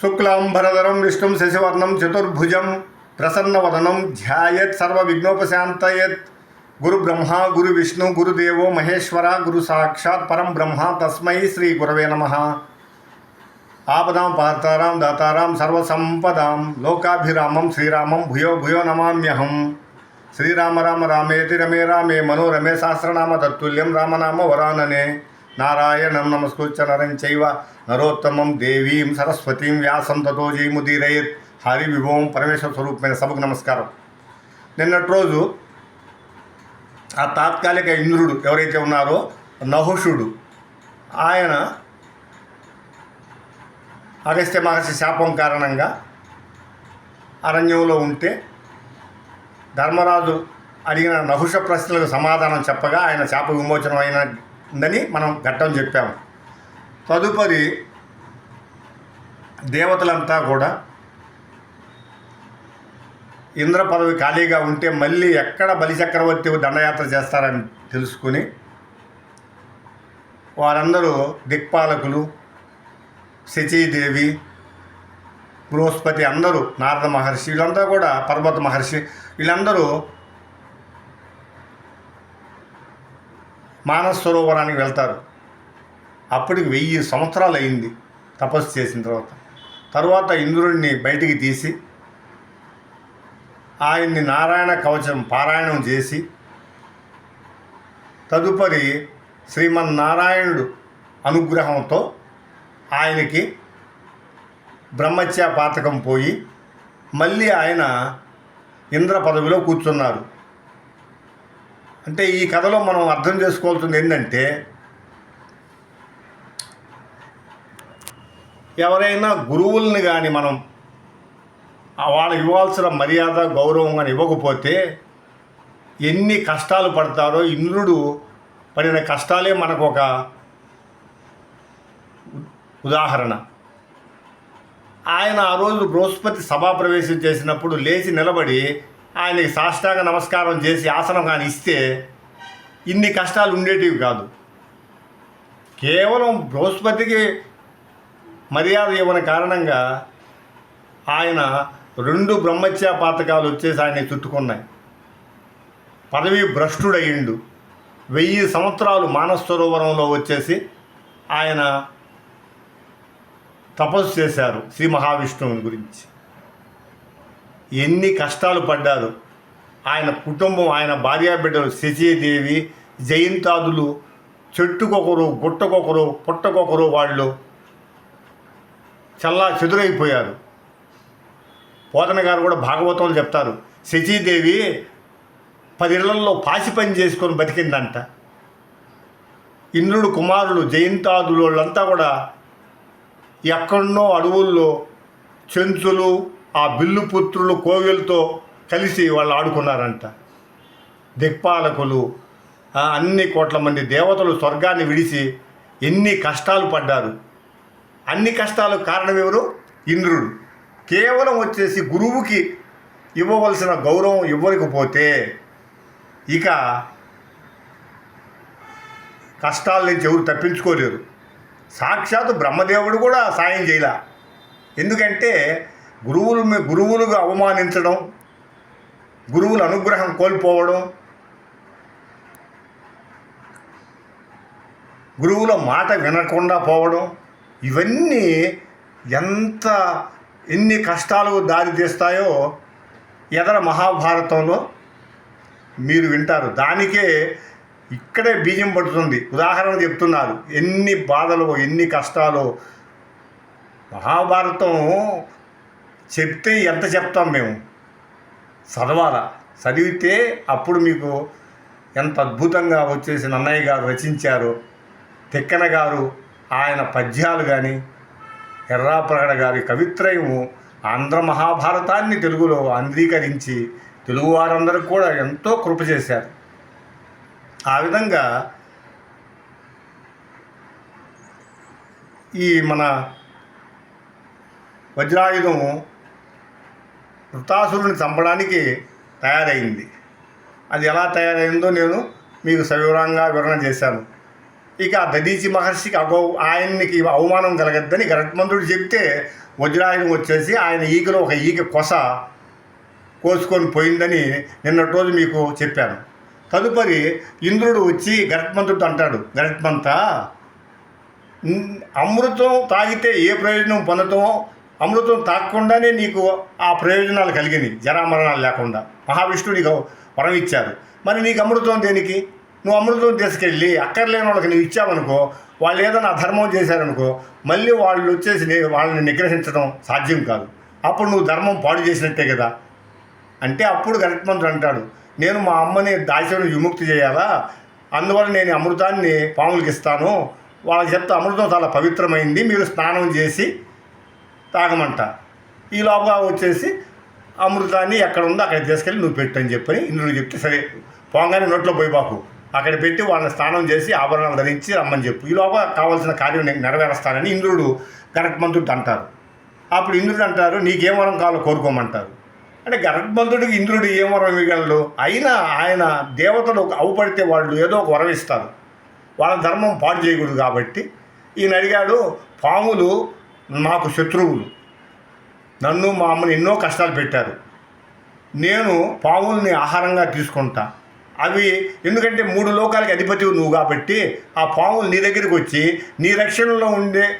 शुक्लां भरधरं विष्णुं शशिवर्णं चतुर्भुजं प्रसन्नवदनं ध्यायेत् सर्वविघ्नोपशान्तयेत्। गुरुब्रह्मा, गुरुविष्णु, गुरुदेवो, महेश्वरा, गुरुसाक्षात् परम ब्रह्मा तस्मै श्रीगुरवे नमः। आपदां पार्तारां, दातारां, सर्वसम्पदां, लोकाभिरामं, श्रीरामं भूयो भूयो नमाम्यहम् श्रीराम, राम रामेति रमे रामे मनोरमे सहस्रनाम, तत्तुल्यं, रामनाम, वरानने। నారాయణం నమస్కృత్య నరం చైవ నరోత్తమం దేవీం సరస్వతీం వ్యాసం తతో జయముదీరయత్. హరి విభవం పరమేశ్వర స్వరూపమైన సభకు నమస్కారం. నిన్నటి రోజు ఆ తాత్కాలిక ఇంద్రుడు ఎవరైతే ఉన్నారో నహుషుడు ఆయన అగస్త్య మహర్షి శాపం కారణంగా అరణ్యంలో ఉంటే ధర్మరాజు అడిగిన నహుష ప్రశ్నలకు సమాధానం చెప్పగా ఆయన శాప విమోచనం అయిన ఉందని మనం ఘట్టం చెప్పాము. తదుపరి దేవతలంతా కూడా ఇంద్ర పదవి ఖాళీగా ఉంటే మళ్ళీ ఎక్కడ బలిచక్రవర్తి దండయాత్ర చేస్తారని తెలుసుకుని వారందరూ దిక్పాలకులు శచీదేవి బృహస్పతి అందరూ నారద మహర్షి వీళ్ళంతా కూడా పర్వత మహర్షి వీళ్ళందరూ మానస సరోవరానికి వెళ్తారు. అప్పటికి వెయ్యి సంవత్సరాలు అయింది తపస్సు చేసిన తర్వాత. తర్వాత ఇంద్రుడిని బయటికి తీసి ఆయన్ని నారాయణ కవచం పారాయణం చేసి తదుపరి శ్రీమన్నారాయణుడు అనుగ్రహంతో ఆయనకి బ్రహ్మత్య పాతకం పోయి మళ్ళీ ఆయన ఇంద్ర పదవిలో కూర్చున్నారు. అంటే ఈ కథలో మనం అర్థం చేసుకోవాల్సింది ఏంటంటే ఎవరైనా గురువుల్ని కానీ మనం వాళ్ళకి ఇవ్వాల్సిన మర్యాద గౌరవం కానీ ఇవ్వకపోతే ఎన్ని కష్టాలు పడతారో ఇంద్రుడు పడిన కష్టాలే మనకు ఒక ఉదాహరణ. ఆయన ఆ రోజు బృహస్పతి సభాప్రవేశం చేసినప్పుడు లేచి నిలబడి ఆయనకి సాష్టాంగ నమస్కారం చేసి ఆసనం కానీ ఇస్తే ఇన్ని కష్టాలు ఉండేటివి కాదు. కేవలం బృహస్పతికి మర్యాద ఇవ్వని కారణంగా ఆయన రెండు బ్రహ్మత్య పాతకాలు వచ్చేసి ఆయన చుట్టుకున్నాయి. పదవి భ్రష్టుడయ్యిండు. వెయ్యి సంవత్సరాలు మానసరోవరంలో వచ్చేసి ఆయన తపస్సు చేశారు శ్రీ మహావిష్ణువుని గురించి. ఎన్ని కష్టాలు పడ్డారు. ఆయన కుటుంబం ఆయన భార్యాబిడ్డలు శశీదేవి జయంతాదులు చెట్టుకొకరు గుట్టకొకరు పుట్టకొకరు వాళ్ళు చల్లా చెదురైపోయారు. పోతన గారు కూడా భాగవతంలో చెప్తారు శచీదేవి పదిళ్ళలో పాసి పని చేసుకొని బతికిందంట. ఇంద్రుడు కుమారులు జయంతాదులు వాళ్ళంతా కూడా ఎక్కడో అడవుల్లో చెంచులు ఆ బిల్లు పుత్రులు కోవెలతో కలిసి వాళ్ళు ఆడుకున్నారంట. దిక్పాలకులు అన్ని కోట్ల మంది దేవతలు స్వర్గాన్ని విడిచి ఎన్ని కష్టాలు పడ్డారు. అన్ని కష్టాలకు కారణం ఎవరు? ఇంద్రుడు. కేవలం వచ్చేసి గురువుకి ఇవ్వవలసిన గౌరవం ఇవ్వకపోతే ఇక కష్టాల నుంచి ఎవరు తప్పించుకోలేరు. సాక్షాత్ బ్రహ్మదేవుడు కూడా సాయం చేయలే. ఎందుకంటే గురువులు గురువులుగా అవమానించడం గురువుల అనుగ్రహం కోల్పోవడం గురువుల మాట వినకుండా పోవడం ఇవన్నీ ఎంత ఎన్ని కష్టాలు దారి తీస్తాయో ఎదర మహాభారతంలో మీరు వింటారు. దానికే ఇక్కడే బీజం పడుతుంది. ఉదాహరణ చెప్తున్నారు. ఎన్ని బాధలు ఎన్ని కష్టాలు. మహాభారతం చెప్తే ఎంత చెప్తాం మేము? చదవాలా? చదివితే అప్పుడు మీకు ఎంత అద్భుతంగా వచ్చేసి నన్నయ్య గారు రచించారు. తిక్కన గారు ఆయన పద్యాలు కానీ ఎర్రాప్రగడ గారి కవిత్రయము ఆంధ్ర మహాభారతాన్ని తెలుగులో అంగీకరించి తెలుగువారందరికీ కూడా ఎంతో కృప చేశారు. ఆ విధంగా ఈ మన వజ్రాయుధము వృతాసురుని చంపడానికి తయారైంది. అది ఎలా తయారైందో నేను మీకు సవివరంగా వివరణ చేశాను. ఇక దదీచి మహర్షికి అగౌ ఆయన్నికి అవమానం కలగద్దని గరట్మంతుడు చెప్తే వజ్రాయుధం వచ్చేసి ఆయన ఈకలో ఒక ఈక కొస కోసుకొని పోయిందని నిన్నటి రోజు మీకు చెప్పాను. తదుపరి ఇంద్రుడు వచ్చి గరత్మంతుడితో అంటాడు గరత్మంత అమృతం తాగితే ఏ ప్రయోజనం పొందటమో అమృతం తాకకుండానే నీకు ఆ ప్రయోజనాలు కలిగినాయి జరామరణాలు లేకుండా. మహావిష్ణువు నీకు వరం ఇచ్చారు మరి నీకు అమృతం దేనికి? నువ్వు అమృతం తీసుకెళ్ళి అక్కర్లేని వాళ్ళకి నువ్వు ఇచ్చావనుకో వాళ్ళు ఏదైనా అధర్మం చేశారనుకో మళ్ళీ వాళ్ళు వచ్చేసి వాళ్ళని నిగ్రహించడం సాధ్యం కాదు. అప్పుడు నువ్వు ధర్మం పాడు చేసినట్టే కదా. అంటే అప్పుడు గరుత్మంతుడు అంటాడు నేను మా అమ్మని దాస్యం విముక్తి చేయాలా? అందువల్ల నేను అమృతాన్ని పాములకి ఇస్తాను. వాళ్ళకి చెప్తే అమృతం చాలా పవిత్రమైంది మీరు స్నానం చేసి తాగమంట. ఈ లోపల వచ్చేసి అమృతాన్ని ఎక్కడ ఉందో అక్కడ తీసుకెళ్ళి నువ్వు పెట్టు అని చెప్పని ఇంద్రుడు చెప్తే సరే పోగానే నోట్లో పోయి బాకు. అక్కడ పెట్టి వాళ్ళని స్నానం చేసి ఆభరణాలు ధరించి రమ్మని చెప్పు. ఈ లోపల కావాల్సిన కార్యం నేను నెరవేరుస్తానని ఇంద్రుడు గరత్మంతుడు అంటారు. అప్పుడు ఇంద్రుడు అంటారు నీకేం వరం కావాలో కోరుకోమంటారు. అంటే గర్భబంధుడికి ఇంద్రుడు ఏం వరం ఇవ్వగలడు? అయినా ఆయన దేవతలు అవుపడితే వాళ్ళు ఏదో ఒక వరం ఇస్తారు. వాళ్ళ ధర్మం పాడు చేయకూడదు కాబట్టి ఈయన అడిగాడు పాములు నాకు శత్రువులు. నన్ను మా అమ్మని ఎన్నో కష్టాలు పెట్టారు. నేను పావుల్ని ఆహారంగా తీసుకుంటా. అవి ఎందుకంటే మూడు లోకాలకి అధిపతివు నువ్వు కాబట్టి ఆ పాములు నీ దగ్గరికి వచ్చి నీ రక్షణలో ఉండే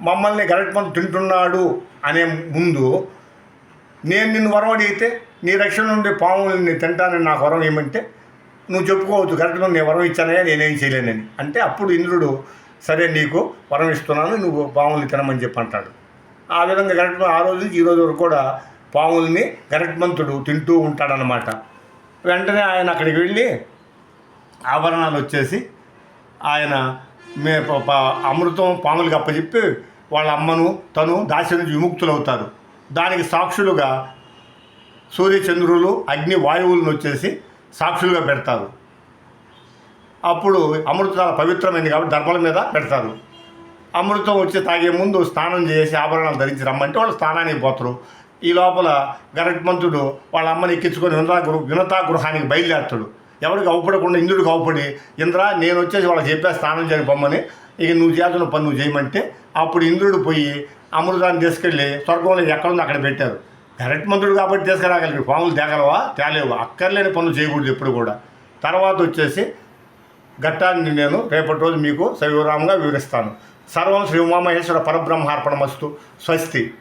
మమ్మల్ని గరటమని తింటున్నాడు అనే ముందు నేను నిన్ను వరం అడిగితే నీ రక్షణ నుండి పావుల్ని తింటానని నాకు వరం ఏమంటే నువ్వు చెప్పుకోవద్దు గరటమని నేను వరం ఇచ్చానయ్యా నేనేం చేయలేనని. అంటే అప్పుడు ఇంద్రుడు సరే నీకు వరం ఇస్తున్నాను నువ్వు పాముల్ని తినమని చెప్పి అంటాడు. ఆ విధంగా గరట్మ ఆ రోజు ఈ రోజు వరకు కూడా పాముల్ని గరట్మంతుడు తింటూ ఉంటాడనమాట వెంటనే ఆయన అక్కడికి వెళ్ళి ఆభరణాలు వచ్చేసి ఆయన మే అమృతం పాములకి అప్పచెప్పి వాళ్ళ అమ్మను తను దాసి నుంచి విముక్తులవుతారు. దానికి సాక్షులుగా సూర్యచంద్రులు అగ్ని వాయువులను వచ్చేసి సాక్షులుగా పెడతారు. అప్పుడు అమృతం చాలా పవిత్రమైంది కాబట్టి దర్భల మీద పెడతారు. అమృతం వచ్చి తాగే ముందు స్నానం చేసి ఆభరణాలు ధరించి రమ్మంటే వాళ్ళు స్నానానికి పోతారు. ఈ లోపల గరట్మంతుడు వాళ్ళ అమ్మని ఎక్కించుకొని వినతా గృహ వినతా గృహానికి బయలుదేరుతాడు. ఎవరికి అవపడకుండా ఇంద్రుడికి అవపడి ఇంద్ర నేను వచ్చేసి వాళ్ళకి చెప్పే స్నానం చేయని బొమ్మని. ఇక నువ్వు చేస్తున్న పని నువ్వు చేయమంటే అప్పుడు ఇంద్రుడు పోయి అమృతాన్ని తీసుకెళ్ళి స్వర్గంలో ఎక్కడుందో అక్కడ పెట్టారు. గరట్మంతుడు కాబట్టి తీసుకురాగలిగాడు. పాములు తేగలవా? తేలేవు. అక్కర్లేని పనులు చేయకూడదు ఎప్పుడు కూడా. తర్వాత వచ్చేసి ఘట్టాన్ని నేను రేపటి రోజు మీకు సవివరంగా వివరిస్తాను. సర్వం శ్రీ ఉమామహేశ్వర పరబ్రహ్మార్పణమస్తు. స్వస్తి.